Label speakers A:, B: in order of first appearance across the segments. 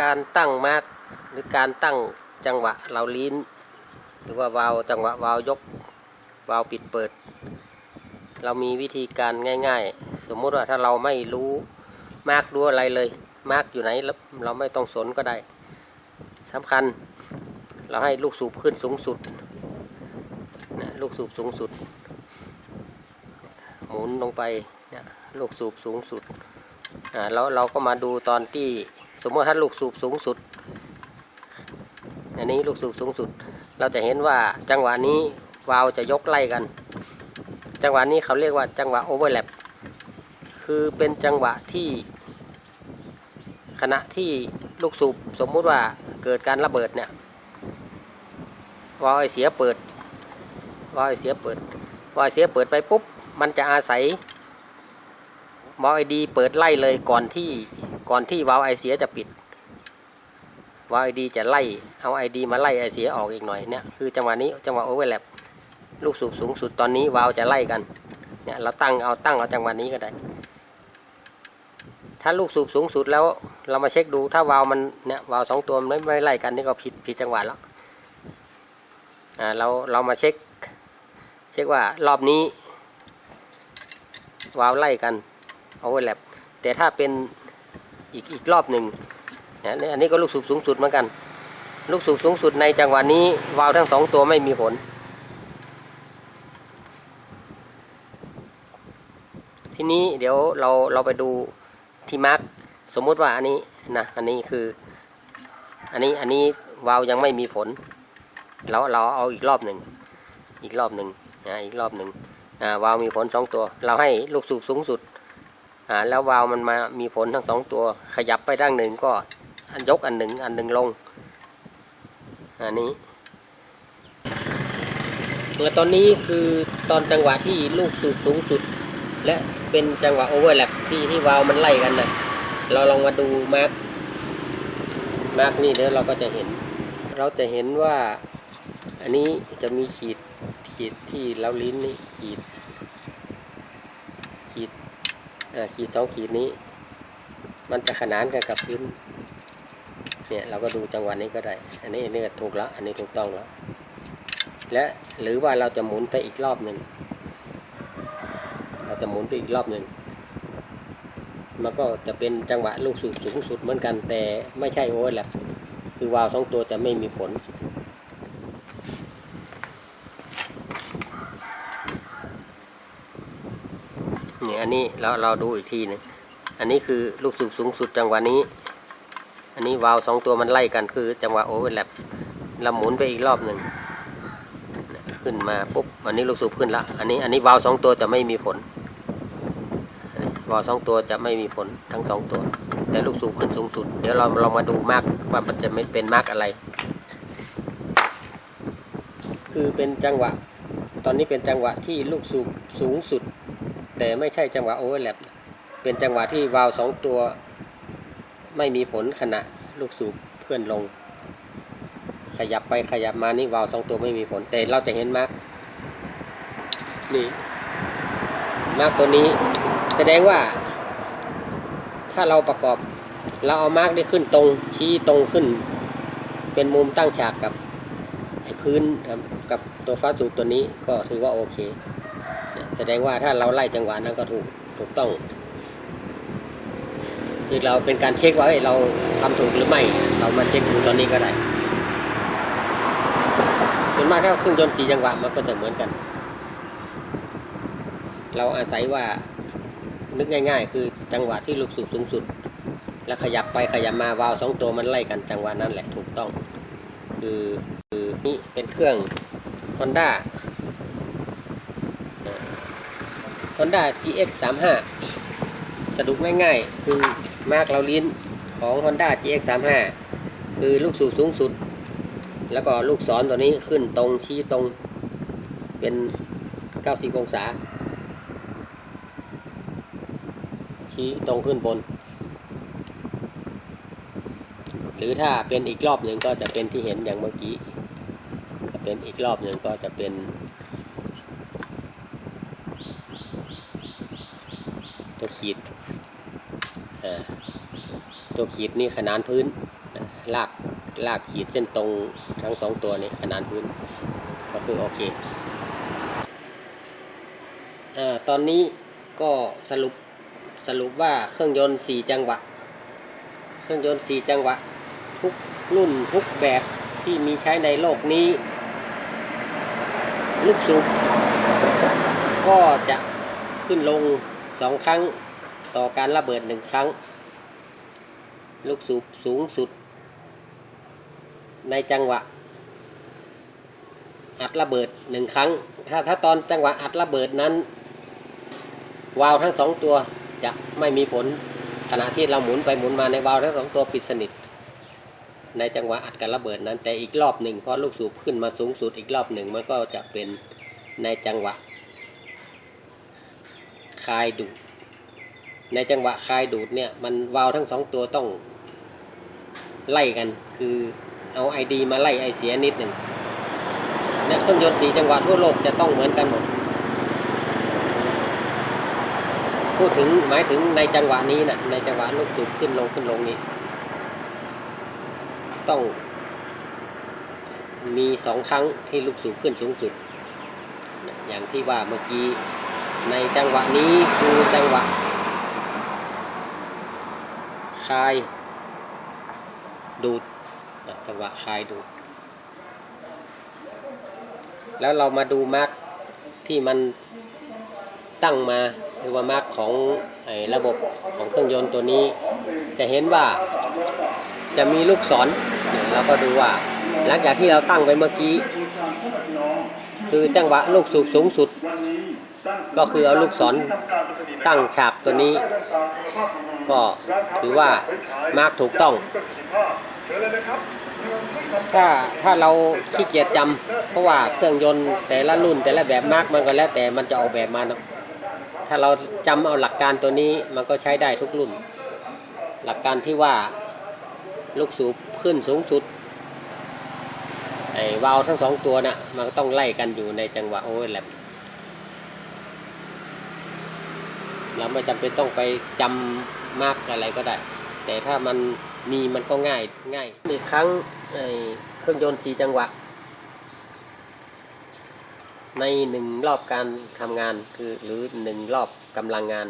A: การตั้งมาร์กหรือการตั้งจังหวะเราลิ้น หรือว่าวาวจังหวะวาวยกวาวปิดเปิด เรามีวิธีการง่าย ๆ สมมุติว่าถ้าเราไม่รู้มาร์กรู้อะไรเลย มาร์กอยู่ไหนเราไม่ต้องสนก็ได้สำคัญ เราให้ลูกสูบขึ้นสูงสุดนะลูกสูบสูงสุด หมุนลงไปนี่ยลูกสูบสูงสุดอ่าแล้วเราก็มาดูตอนที่ สมมติถ้าลูกสูบสูงสุด อันนี้ลูกสูบสูงสุด เราจะเห็นว่าจังหวะนี้วาล์วจะยกไล่กัน จังหวะนี้เขาเรียกว่าจังหวะโอเวอร์แลปคือเป็นจังหวะที่ ขณะที่ลูกสูบสมมุติว่าเกิดการระเบิดเนี่ยวาล์วเสียเปิดวาล์วเสียเปิดวาล์วเสียเปิดไปปุ๊บมันจะอาศัยวาล์วไอดีเปิดไล่เลยก่อนที่ ก่อนที่วาล์วไอเสียจะปิดวาล์วไอดีจะไล่เอาไอดีมาไล่ไอเสียออกอีกหน่อยเนี่ยคือจังหวะนี้จังหวะโอเวอร์แลปลูกสูบสูงสุดตอนนี้วาล์วจะไล่กันเนี่ยเราตั้งเอาตั้งเอาจังหวะนี้ก็ได้ ถ้าลูกสูบสูงสุดแล้วเรามาเช็คดูถ้าวาล์วมันเนี่ยวาล์วสองตัวไม่ไม่ไล่กันนี่ก็ผิดผิดจังหวะแล้วอ่าเราเรามาเช็ค เช็คว่ารอบนี้วาล์วไล่กันโอเวอร์แลปแต่ถ้าเป็น อีกอีกรอบหนึ่งเนี่ยอันนี้ก็ลูกสูบสูงสุดเหมือนกัน ลูกสูบสูงสุดในจังหวะนี้วาล์วทั้งสองตัวไม่มีผลทีนี้เดี๋ยวเราเราไปดูที่มาร์กสมมุติว่าอันนี้นะอันนี้คือ อันนี้อันนี้วาล์วยังไม่มีผลเราเราเอาอีกรอบหนึ่งอีกรอบหนึ่งนะอีกรอบหนึ่งอ่าวาล์วมีผลสองตัว เราให้ลูกสูบสูงสุด อ่าแล้ววาล์วมันมามีผลทั้งสองตัวขยับไปด้านหนึ่งก็อันยกอันหนึ่งอันหนึ่งลงอันนี้แล้วตอนนี้คือตอนจังหวะที่ลูกสูบสูงสุด และเป็นจังหวะโอเวอร์แลปที่ที่วาล์วมันไล่กันนะเราลองมาดูมาร์กมาร์กนี่เดี๋ยวเราก็จะเห็น เราจะเห็นว่าอันนี้จะมีขีดขีดที่เล้าลิ้นนี่ขีด ขีด ขีดสองขีดนี้ มันจะขนานกันกับพื้นเนี่ยเราก็ดูจังหวะนี้ก็ได้ อันนี้อันนี้ถูกแล้ว อันนี้ถูกต้องแล้ว และหรือว่าเราจะหมุนไปอีกรอบหนึ่ง เราจะหมุนไปอีกรอบหนึ่ง มันก็จะเป็นจังหวะลูกสูบสูงสุดเหมือนกัน แต่ไม่ใช่โอเวอร์แลปคือวาวสองตัวจะไม่มีผล นี่อันนี้เราเราดูอีกทีนึงอันนี้คือลูกสูบสูงสุดจังหวะนี้ อันนี้วาล์วสองตัวมันไล่กันคือจังหวะโอเวอร์แลปเราหมุนไปอีกรอบหนึ่งขึ้นมาปุ๊บอันนี้ลูกสูบขึ้นละอันนี้อันนี้วาล์วสองตัวจะไม่มีผลวาล์วสองตัวจะไม่มีผลทั้งสองตัว แต่ลูกสูบขึ้นสูงสุด เดี๋ยวเราเรามาดูมากว่ามันจะไม่เป็นมากอะไร คือเป็นจังหวะ ตอนนี้เป็นจังหวะที่ลูกสูบสูงสุด แต่ไม่ใช่จังหวะโอเวอร์แลปเป็นจังหวะที่วาล์วสองตัว ไม่มีผลขณะลูกสูบเพื่อนลง ขยับไปขยับมานี่วาล์วสองตัวไม่มีผลแต่เราจะเห็นมาร์กนี่มาร์กตัวนี้ แสดงว่า ถ้าเราประกอบ เราเอามาร์กได้ขึ้นตรง ชี้ตรงขึ้น เป็นมุมตั้งฉากกับพื้นกับตัวฟ้าสูบตัวนี้ก็ถือว่าโอเค ดงว่าถ้าเราไล่จังหวะนั้นก็ถูกถูกต้องคือเราเป็นการเช็คว่าเอ้ยเราทำถูกหรือไม่ เรามาเช็คดูตอนนี้ก็ได้ ส่วนมากถ้าเครื่องยนต์สีจังหวะมันก็จะเหมือนกัน เราอาศัยว่านึกง่าย ๆ คือจังหวะที่ลูกสูบสูงสุด แล้วขยับไปขยับมาวาล์วสองตัวมันไล่กันจังหวะนั้นแหละถูกต้อง คือคือนี่เป็นเครื่อง Honda Honda GX 3 5สรุปง่ายๆ คือมากเราลิ้นของ Honda GX 3 5คือลูกสูบสูงสุด แล้วก็ลูกศรตัวนี้ขึ้นตรงชี้ตรงเป็น 90 องศา ชี้ตรงขึ้นบน หรือถ้าเป็นอีกรอบหนึ่งก็จะเป็นที่เห็นอย่างเมื่อกี้ จะเป็นอีกรอบหนึ่งก็จะเป็น ตัวขีดตัวขีดนี่ขนานพื้นลากลากขีดเส้นตรงทั้งสองตัวนี้ขนานพื้น ก็คือโอเคอตอนนี้ก็สรุปสรุปว่าเครื่องยนต์ 4 จังหวะ เครื่องยนต์ 4 จังหวะ ทุกรุ่นทุกแบบที่มีใช้ในโลกนี้ ลูกสูบก็จะขึ้นลง สองครั้งต่อการระเบิดหนึ่งครั้ง ลูกสูบสูงสุด ในจังหวะ อัดระเบิดหนึ่งครั้ง ถ้าถ้าตอนจังหวะอัดระเบิดนั้น วาล์วทั้งสองตัวจะไม่มีผลขณะที่เราหมุนไปหมุนมาในวาล์วทั้งสองตัวปิดสนิท ในจังหวะอัดกับระเบิดนั้นแต่อีกรอบหนึ่งพอลูกสูบขึ้นมาสูงสุดอีกรอบหนึ่งมันก็จะเป็นในจังหวะ คลายดูด ในจังหวะคลายดูดเนี่ยมันวาล์วทั้งสองตัวต้องไล่กัน คือเอาไอดีมาไล่ไอเสียนิดหนึ่งเนี่ยเครื่องยนต์สีจังหวะทั่วโลกจะต้องเหมือนกันหมด พูดถึงหมายถึงในจังหวะนี้นะในจังหวะลูกสูบขึ้นลงขึ้นลงนี้ ต้องมีสองครั้งที่ลูกสูบขึ้นสูงสุด อย่างที่ว่าเมื่อกี้ ในจังหวะนี้คือจังหวะคลายดูดจังหวะคลายดูด แล้วเรามาดูมาร์กที่มันตั้งมาหรือว่ามาร์กของไอ้ระบบของเครื่องยนต์ตัวนี้ จะเห็นว่าจะมีลูกศรเนี่ยเราก็ดูว่า หลังจากที่เราตั้งไปเมื่อกี้ คือจังหวะลูกสูบสูงสุด ก็คือเอาลูกศรตั้งฉากตัวนี้ ก็ถือว่ามาร์กถูกต้อง ถ้าถ้าเราขี้เกียจจำเพราะว่าเครื่องยนต์แต่ละรุ่นแต่ละแบบมาร์กมันก็แล้วแต่มันจะออกแบบมานะถ้าเราจำเอาหลักการตัวนี้มันก็ใช้ได้ทุกรุ่น หลักการที่ว่าลูกสูบขึ้นสูงสุดไอ้วาล์วทั้งสองตัวน่ะมันก็ต้องไล่กันอยู่ในจังหวะโอเวอร์แลป เราไม่จำเป็นต้องไปจำมากอะไรก็ได้ แต่ถ้ามันมีมันก็ง่ายง่ายอีกครั้งไอ้เครื่องยนต์สีจังหวะ ในหนึ่งรอบการทำงานคือหรือหนึ่งรอบกำลังงาน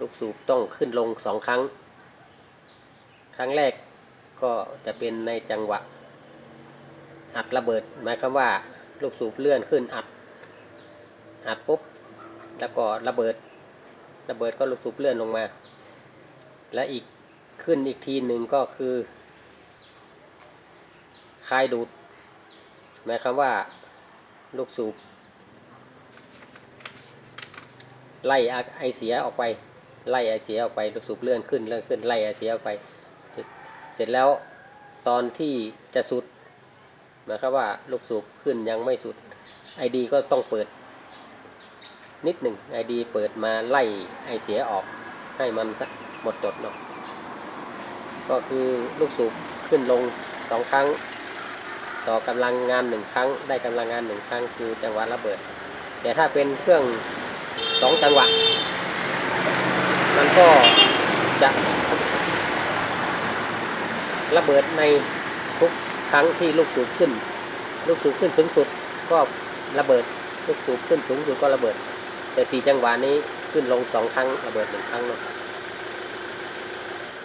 A: ลูกสูบต้องขึ้นลงสองครั้ง ครั้งแรกก็จะเป็นในจังหวะ อัดระเบิดหมายความว่าลูกสูบเลื่อนขึ้นอัดอัดปุ๊บแล้วก็ระเบิด ระเบิดก็ลูกสูบเลื่อนลงมา และอีกขึ้นอีกทีหนึ่งก็คือคายดูดหมายความว่าลูกสูบไล่ไอเสียออกไป ไล่ไอเสียออกไปลูกสูบเลื่อนขึ้นเลื่อนขึ้นไล่ไอเสียออกไป เสร็จเสร็จแล้วตอนที่จะสุดหมายความว่าลูกสูบขึ้นยังไม่สุดไอดีก็ต้องเปิด นิดหนึ่งไอดีเปิดมาไล่ไอเสียออกให้มันสักหมดจดเนาะก็คือลูกสูบขึ้นลงสองครั้ง ต่อกำลังงานหนึ่งครั้ง ได้กำลังงานหนึ่งครั้งคือจังหวะระเบิด แต่ถ้าเป็นเครื่องสองจังหวะ มันก็จะระเบิดในทุกครั้งที่ลูกสูบขึ้น ลูกสูบขึ้นสูงสุดก็ระเบิด ลูกสูบขึ้นสูงสุดก็ระเบิด แต่สี่จังหวะนี้ขึ้นลงสองครั้งระเบิดหนึ่งครั้งเนาะ